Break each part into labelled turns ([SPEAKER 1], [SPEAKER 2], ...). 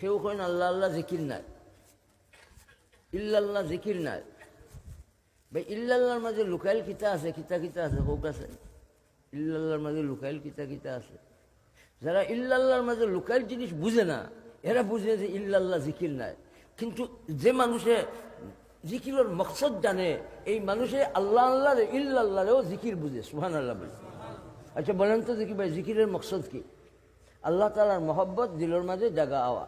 [SPEAKER 1] কেউ কইন আল্লাহ আল্লাহ জিকির নাই। ইল্লাল্লাহ জিকির নাই। ভাই, ইল্লাল্লাহর মাঝে লুকাইল কিতা আছে, কিতা কিতা আছে হোক আছে ইল্লাল্লাহর মাঝে লুকাইল কিতা কিতা আছে। যারা ইল্লাল্লাহর মাঝে লুকাইল জিনিস বুঝে না, এরা বুঝে যে ইল্লাল্লাহ জিকির নাই। কিন্তু যে মানুষে জিকিরের মকসদ জানে, এই মানুষে আল্লাহ আল্লাহ ইল্লাল্লাহরেও জিকির বুঝে সুহান আল্লাহ বলে। আচ্ছা বলেন তো দেখি ভাই, জিকিরের মকসদ কি? আল্লাহ তালার মহব্বত দিলর মাঝে জাগা আওয়া।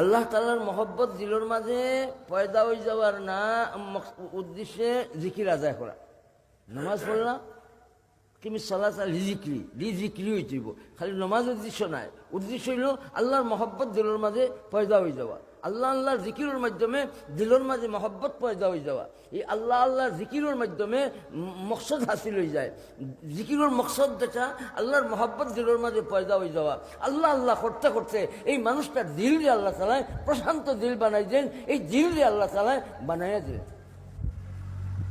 [SPEAKER 1] আল্লাহ তালার মহব্বত দিলর মাঝে পয়দা হয়ে যাওয়ার না উদ্দেশ্যে জিকির আদায় করা। নামাজ পড়লাম তুমি সালা লি জিক্রি লি হইতেইব খালি নমাজ উদ্দেশ্য নাই। উদ্দেশ্য হইল আল্লাহর মহব্বত দিলর মাঝে পয়দা হয়ে যাওয়া। আল্লাহ আল্লাহর জিকিরের মাধ্যমে দিলর মাঝে মহব্বত পয়দা হয়ে যাওয়া এই আল্লাহ আল্লাহর জিকিরের মাধ্যমে ম- মকসদ হাসিল হয়ে যায় জিকিরের মকসদ যেটা আল্লাহর মহব্বত দিলর মাঝে পয়দা হয়ে যাওয়া আল্লাহ আল্লাহ করতে করতে এই মানুষটার দিল দিয়ে আল্লাহ তালায় প্রশান্ত দিল বানাই দেন এই দিল দিয়ে আল্লাহ তালায় বানাইয়া দিলেন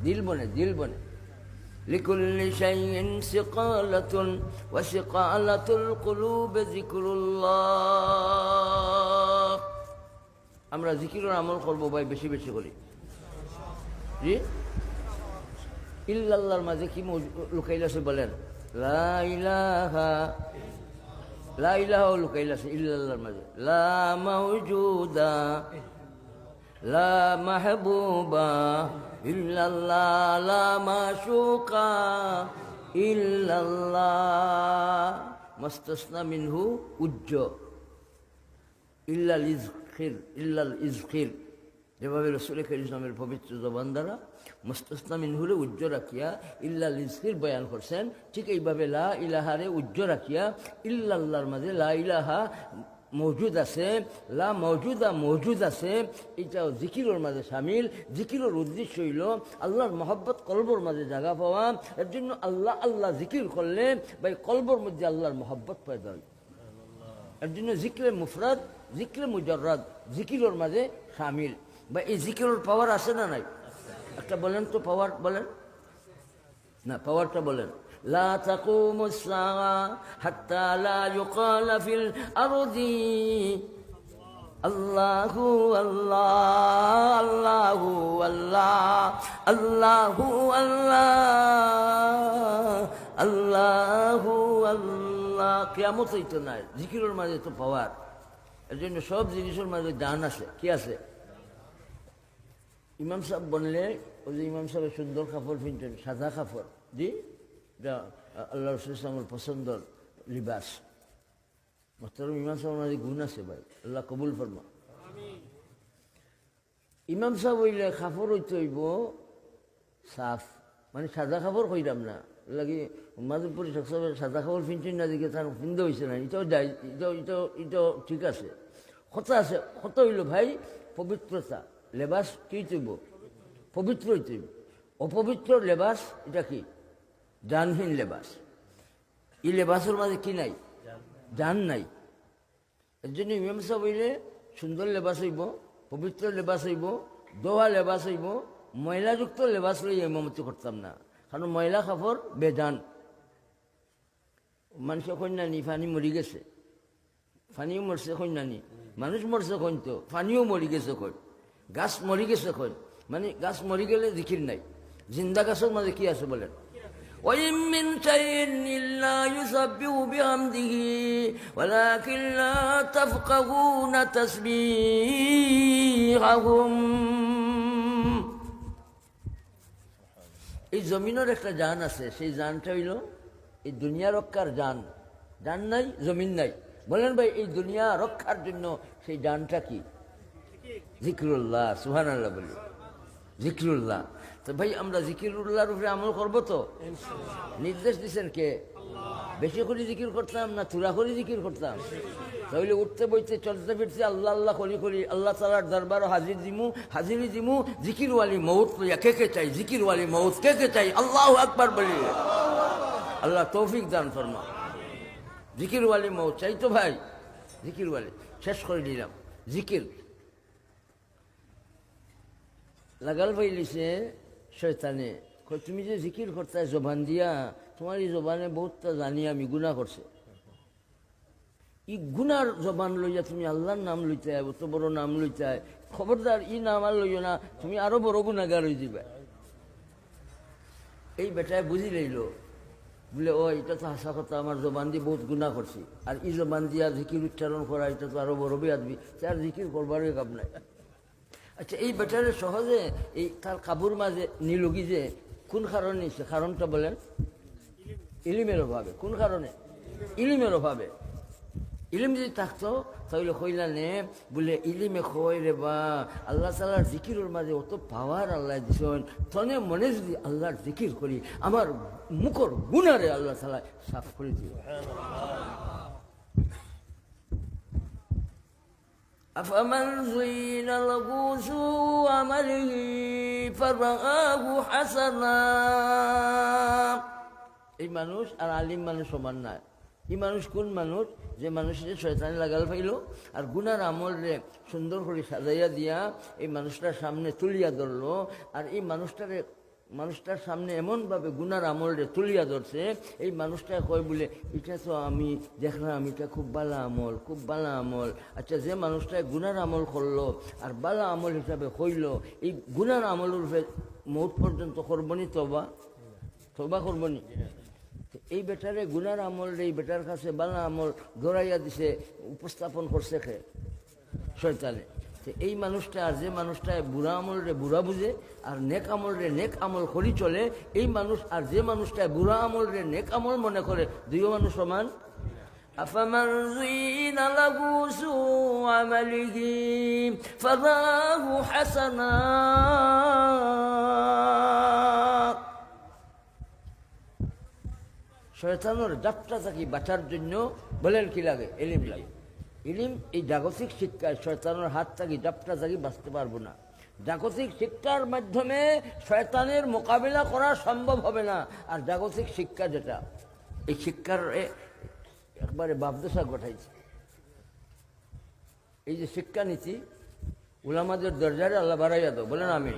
[SPEAKER 1] দিল বনে দিল বনে لكل شيء سقالة وسقالة القلوب ذكر الله আমরা জিকিরের আমল করব ভাই, বেশি বেশি করি। জি? ইল্লাল্লাহর মাঝে কি মৌজ- লুকাইল আছে বলেন? লা ইলাহা লা ইলাহা লুকাইল আছে ইল্লাল্লাহর মাঝে। লা মাউজুদা, লা মাহবুবা, ইল্লাল্লাহ, লা মাশুকা, ইল্লাল্লাহ, মস্তসনা মিনহু উজ্জ। ইল্লাল ইজখির ইল্লাল ইজখির যেভাবে রসুল ইসলামের পবিত্র জবান দ্বারা মুস্তসনা মিনহুরে উজ্জ রাখিয়া ইল্লাল ইজখির বয়ান করছেন, ঠিক এইভাবে লা ইলাহারে উজ্জ রাখিয়া ইল্লাল্লাহর মাঝে লা ইলাহা মজুদ আছে, লা মজুদা মজুদ আছে, এটাও জিকিরের মাঝে সামিল, জিকিরের উদ্দেশ্য হইল আল্লাহর মহব্বত কলবর মাঝে জাগা পাওয়া, এর জন্য আল্লাহ আল্লাহ জিকির করলে এই কলবর মধ্যে আল্লাহর মহব্বত পয়দা হয়। এর জন্য জিক্রে মুফরাদ জিক্রে মুজরাদ জিকিরের মাঝে সামিল বা এই জিকিরের পাওয়ার আছে না নাই একটা বলেন তো পাওয়ার বলেন না পাওয়ারটা বলেন لا تقوم الساعة حتى لا يقال في الأرض الله الله الله الله الله الله الله الله কেমত হইতো না জিকিরের মাঝে তো পাওয়ার এর জন্য সব জিনিসের মাঝে দান আছে। কি আছে? ইমাম সাহেব বললে, ওই যে ইমাম সাহেবের সুন্দর কাপড় পিনতেন, সাদা কাপড় এটা আল্লাহ রসুল ইসলামের পছন্দর লিবাস। মোস্তরম ইমাম সাহেবের মাঝে গুণ আছে ভাই। আল্লাহ কবুল ফরমা ইমাম সাহেব হইলে কাপড় হইতে হইব সাফ। মানে সাদা কাপড় কইরাম না। লাগি মাধবপুরি সবসময় সাদা কাপড় পিনছেন না দিকে তার পিন্ধে হয়েছে না। এটাও যাই এটাও এটাও এটাও ঠিক আছে। কথা আছে কত হইল, ভাই, পবিত্রতা, লেবাস কি তৈব পবিত্র হইতেইব অপবিত্র লেবাস, এটা কি? জানহীন লেবাস। এই লেবাসের মাঝে কি নাই? জান নাই। এর জন্য ইমাম সাহেব হইলে সুন্দর লেবাস হইব, পবিত্র লেবাস হইব দোয়া লেবাস হইব, ময়লাযুক্ত লেবাস লই ইমামতি করতাম না। কারণ ময়লা কাপড় বেজান মানুষ কন্যানি ফানি মরি গেছে ফানিও মরছে কন্যানি মানুষ মরছে কইন তো ফানিও মরি গেছে কই গাছ মরি গেছে কই মানে গাছ মরি গেলে জিকির নাই জিন্দা গাছের মাঝে কি আছে বলেন وإن من شيء إلا يسبح بحمده ولكن لا تفقهون تسبيحهم এই জমিনের একটা জান আছে, সেই জানটা হইল এই দুনিয়া রক্ষার জান। জান নাই, জমিন নাই। বলেন ভাই, এই দুনিয়া রক্ষার জন্য সেই জানটা কি? জিকিরুল্লাহ সুহান আল্লাহ বলি। জিকিরুল্লাহ। তো ভাই, আমরা জিকিরুল্লাহর উপরে আমল করব তো? নির্দেশ দিচ্ছেন কে? বেশি করে জিকির করতাম না চূড়া করে জিকির করতাম? তাহলে উঠতে বইতে চলতে ফিরতে আল্লাহ আল্লাহ করি করি আল্লাহ তালার দরবার হাজির দিমু হাজিরি দিমু জিকিরওয়ালি মৌত লইয়া। কে কে চাই? জিকিরওয়ালি মৌত কে কে চাই? আল্লাহ আকবার বলি। আল্লাহ তৌফিক দান ফরমা। জিকিরওয়ালি মৌত চাই তো ভাই। জিকিরওয়ালি শেষ করে দিলাম। জিকির। লাগাল পাইলিছে শয়তানে। কয়, তুমি যে জিকির করতে জবান দিয়া তোমার এই জবানে বহুতটা জানি আমি গুণা করছে। ই গুনার জবান লইয়া তুমি আল্লাহর নাম লইতে অত বড় নাম লইতে খবরদার, ই নাম আর লইও না, তুমি আরও বড় গুণাগার হয়ে যাবে এই বেটায় বুঝি লইল, বলে, ও এটা তো হাসা কথা, আমার জবান দিয়ে বহুত গুণা করছি। আর ই জবান দিয়া জিকির উচ্চারণ করা এটা তো আরও বড় বেয়াদবি। তার জিকির করবারই কাপ নাই। আচ্ছা এই বেটারে সহজে, এই তার কাবুর মাঝে নিলগি যে, কোন কারণে কারণটা বলেন? ইলিমের অভাবে, কোন কারণে? ইলিমের অভাবে। ইলিম যদি থাকতো তাহলে কইলা নে বলে ইলিমে কই রে বা আল্লাহ তালার জিকিরের মাঝে অত পাওয়ার আল্লাহ দিছেন তনে মনে যদি আল্লাহর জিকির করি আমার মুখর গুণারে আল্লাহ তালা সাফ করে দিও أفمن زين له سوء عمله فرآه حسنا এই মানুষ আর আলিম মানুষ সমান না এই মানুষ কোন মানুষ? যে মানুষের শয়তানি লাগাল পাইল আর গুনার আমল রে সুন্দর করে সাজাইয়া দিয়া এই মানুষটার সামনে তুলিয়া ধরলো। আর এই মানুষটারে, মানুষটার সামনে এমনভাবে গুনার আমল রে তুলিয়া ধরছে, এই মানুষটা কয় বলে, এটা তো আমি দেখলাম, এটা খুব বালা আমল, খুব বালা আমল। আচ্ছা যে মানুষটা গুনার আমল করল আর বালা আমল হিসাবে হইল, এই গুনার আমলের উপরে মৌত পর্যন্ত করবনি তবা? তবা করবনি এই বেটারে গুনার আমল রে এই বেটার কাছে বালা আমল গড়াইয়া দিছে উপস্থাপন করছে খে শয়তানে তো এই মানুষটা আর যে মানুষটা বুড়া আমল রে বুড়া বুঝে আর নেক আমল রে নেক আমল করি চলে এই মানুষ আর যে মানুষটা বুড়া আমল রে নেক আমল মনে করে দুইও মানুষ সমান أفمن زين له سوء عمله فراه حسنا শয়তানোর যাত্রা থাকি বাঁচার জন্য বলেন কি লাগে? এলিম লাগে। ইলিম, এই জাগতিক শিক্ষায় শয়তানের হাত থাকি যাত্রা থাকি বাঁচতে পারব না। জাগতিক শিক্ষার মাধ্যমে শয়তানের মোকাবিলা করা সম্ভব হবে না। আর জাগতিক শিক্ষা যেটা, এই শিক্ষার একবারে বাপদশা ঘটাইছে। এই যে শিক্ষা নীতি উলামাদের দরজারে আল্লাহ বাড়াইয়া দাও, বলেন আমি